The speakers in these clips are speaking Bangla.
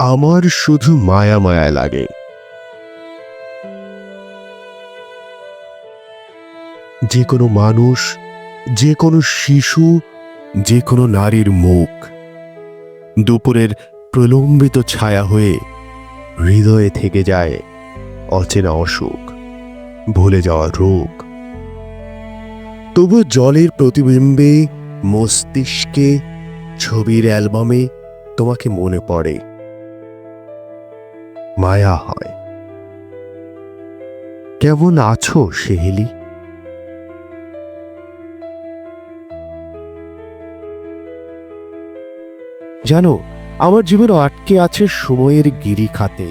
আমার শুধু মায়া মায়া লাগে। যে কোনো মানুষ, যে কোনো শিশু, যে কোনো নারীর মুখ দুপুরের প্রলম্বিত ছায়া হয়ে হৃদয়ে থেকে যায় অচেনা অসুখ, ভুলে যাওয়া রোগ। তবু জলের প্রতিবিম্বে মস্তিষ্কে, ছবির অ্যালবামে তোমাকে মনে পড়ে। মায়া হয়। কেমন আছো সেহেলি? জানো, আমার জীবন আটকে আছে সময়ের গিরি খাতে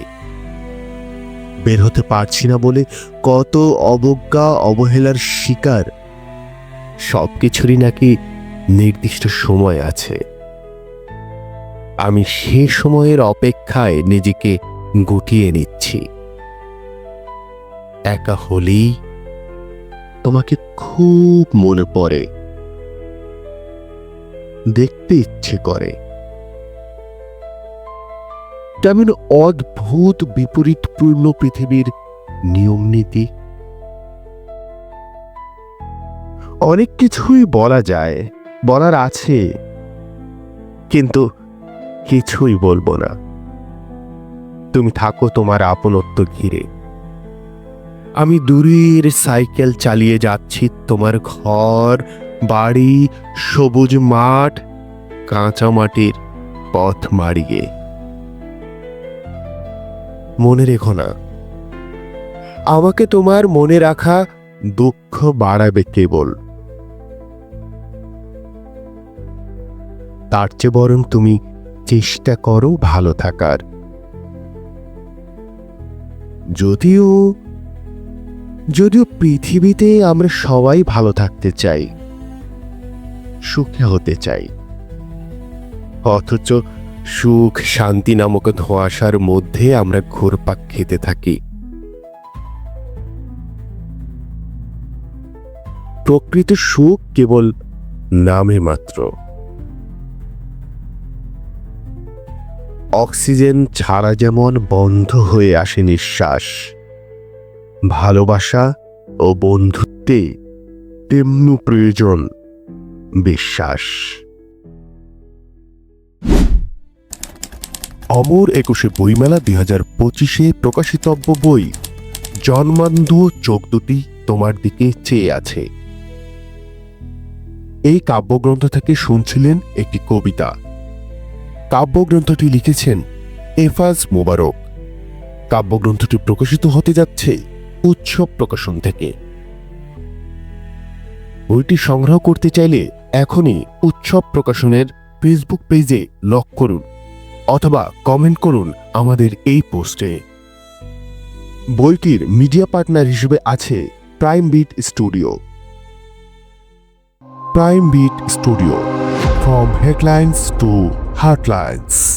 বের হতে পারছি না বলে কত অবজ্ঞা, অবহেলার শিকার। সবকিছুরই নাকি নির্দিষ্ট সময় আছে। আমি সে সময়ের অপেক্ষায় নিজেকে গুটিয়ে নিচ্ছি। একা হলেই তোমাকে খুব মনে পড়ে। দেখতে ইচ্ছে করে। তেমন অদ্ভুত, বিপরীতপূর্ণ পৃথিবীর নিয়ম নীতি। অনেক কিছুই বলা যায়, বলার আছে। কিন্তু কিছুই বলব না। তুমি থাকো তোমার আপনত্ব ঘিরে। আমি দূরের সাইকেল চালিয়ে যাচ্ছি তোমার ঘর, বাড়ি, সবুজ মাঠ, কাঁচা মাটির পথ মাড়িয়ে। মনে রেখো না, আমাকে তোমার মনে রাখা দুঃখ বাড়াবে কেবল। তার চেয়ে বরং তুমি চেষ্টা করো ভালো থাকার। যদিও যদিও পৃথিবীতে আমরা সবাই ভালো থাকতে চাই, সুখে হতে চাই। অথচ সুখ শান্তি নামক ধোঁয়াশার মধ্যে আমরা ঘুরপাক খেতে থাকি। প্রকৃত সুখ কেবল নামে মাত্র। অক্সিজেন ছাড়া যেমন বন্ধ হয়ে আসে নিঃশ্বাস, ভালোবাসা ও বন্ধুত্বে তেমনি প্রয়োজন বিশ্বাস। অমর একুশে বইমেলা দুই হাজার পঁচিশে প্রকাশিতব্য বই, জন্মান্ধ চোখ দুটি তোমার দিকে চেয়ে আছে। এই কাব্যগ্রন্থ থেকে শুনছিলেন একটি কবিতা। কাব্যগ্রন্থটি লিখেছেন এফাজ মোবারক। কাব্যগ্রন্থটি প্রকাশিত হতে যাচ্ছে উৎসব প্রকাশন থেকে। বইটি সংগ্রহ করতে চাইলে এখনই উৎসব প্রকাশনের ফেসবুক পেজে লক করুন অথবা কমেন্ট করুন আমাদের এই পোস্টে। বইটির মিডিয়া পার্টনার হিসেবে আছে Prime Beat Studio. Prime Beat Studio, from headlines to Heartlines